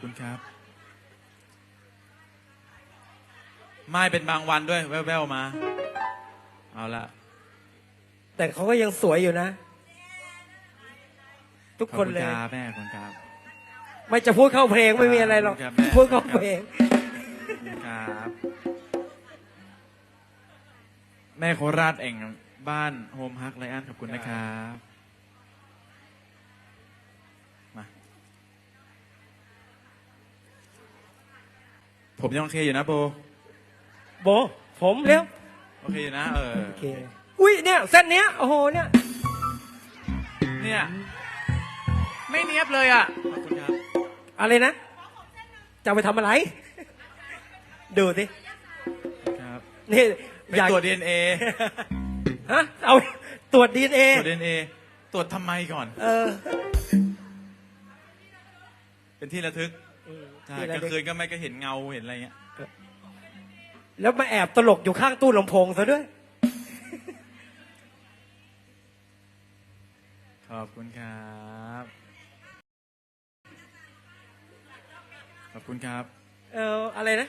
คุณครับ ไม่เป็นบางวันด้วย แว่วๆมา เอาละแต่เขาก็ยังสวยอยู่นะ ทุกขอบคนคุณเลย ครับแม่ขอบคุณครับไม่จะพูดเข้าเพลงไม่มีอะไรหรอกครับแม่พูดเข้าเพลง ขอบคุณครับ แม่โคราชเองบ้านโฮมฮักไลอันขอบคุณนะครับ ผมยังโอเคอยู่นะโบ โบ ผมเร็ว โอเคอยู่นะ เออ โอเค อุ้ยเนี่ยเส้นเนี้ย โอ้โห เนี่ย เนี่ย ไม่เนียบเลยอะ ขอบคุณครับ อะไรนะ จะเอาไปทำอะไร ดูสิ ครับนี่ไปอยากตรวจดีเอ็นเอฮะ เอาตรวจดีเอตรวจดีเอ็นเอตรวจทำไมก่อน เออ เป็นที่ระทึก ใช่ที่กระลางลึกคืนก็ไม่ก็เห็นเงาเห็นอะไรเงี้ยแล้วมาแอบตลกอยู่ข้างตู้ลำโพงซะด้วย ขอบคุณครับ ขอบคุณครับ เอออะไรนะ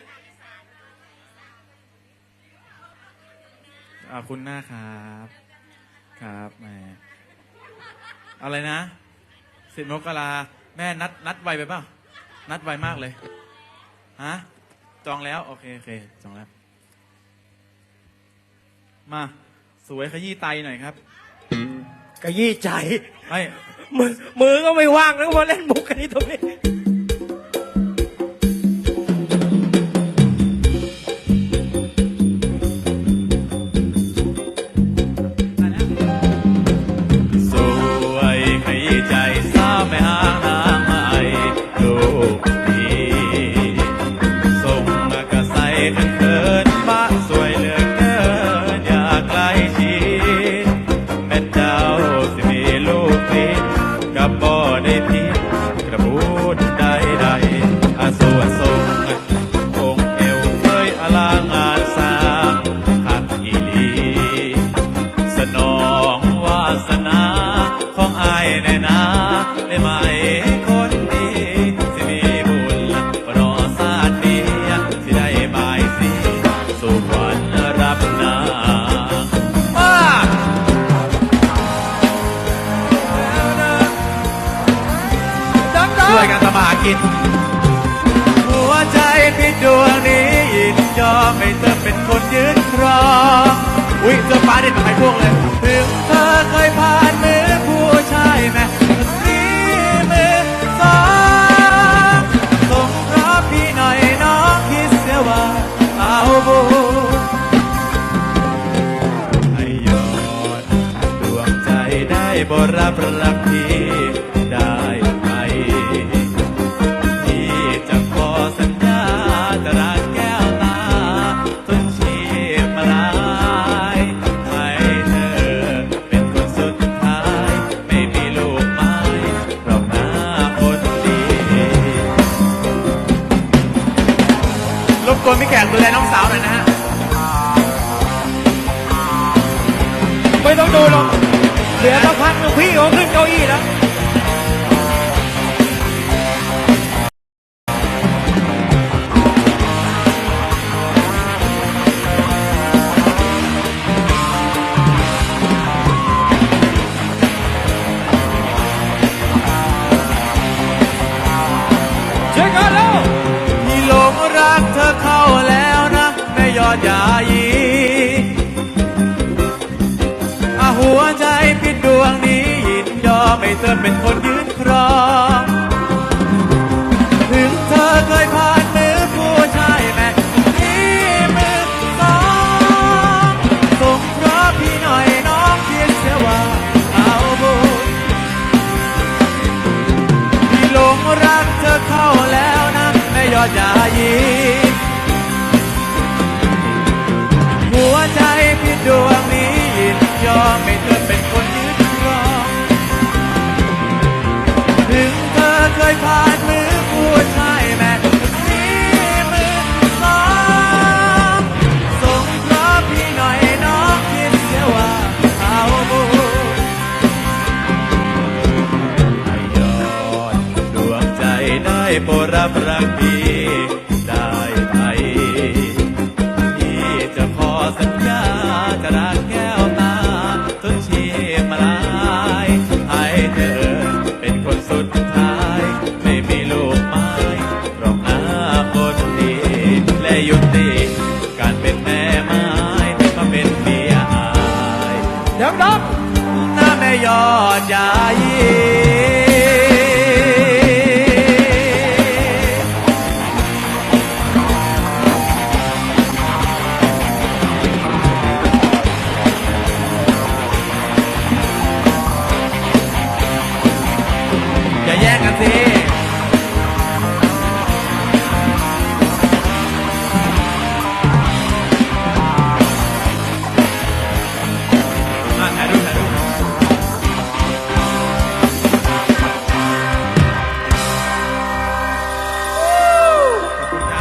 ขอบคุณหน้าครับ ครับแหมอะไรนะสิบมกราแม่นัดนัดไวไปเปล่า นัดไวมากเลย ฮะ จองแล้ว โอเคโอเค จองแล้ว มา สวยขยี้ไตหน่อยครับ กระยี่ใจไอ้ยมือมือก็ไม่ว่างแล้วมาเล่นมุกกันนี่ตรงนี้ กันสมากินหัวใจพี่ดวงนี้ยินยอมให้เธอเป็นคนยืนครองอุ้ยเจอฟ้าเด็ดมาให้พวกเลย ถึงเธอเคยผ่านมือผู้ชายแม่นี้มือสองส่งราะพี่หน่อยน้องคิดเสียว่าเอาบุญให้ยอดดวงใจได้บรับรักพี่ ดูแลน้องสาวหน่อยนะฮะ ไม่ต้องดูหรอกเดี๋ยวสักพักหนึงพี่เขาขึ้นเก้าอี้แล้ว หัวใจพี่ดวงนี้ยินยอมให้เธอเป็นคนยืนครอง ถึงเธอเคยผ่านมือผู้ชายแม่ที่มือสองส่งเพราะพี่หน่อยน้องเพียงเสียว่าเอาบุญพี่หลงรักเธอเข้าแล้วนะแม่ยอดยายี ยผ่านมือผู้ชายแม่นี้มือสองส่งเพราะพี่หน่อยน้องคิดเสียว่าเอาบุญให้ยอดดวงใจได้โปรดรับรักพี่ได้ไหมพี่จะขอสัญ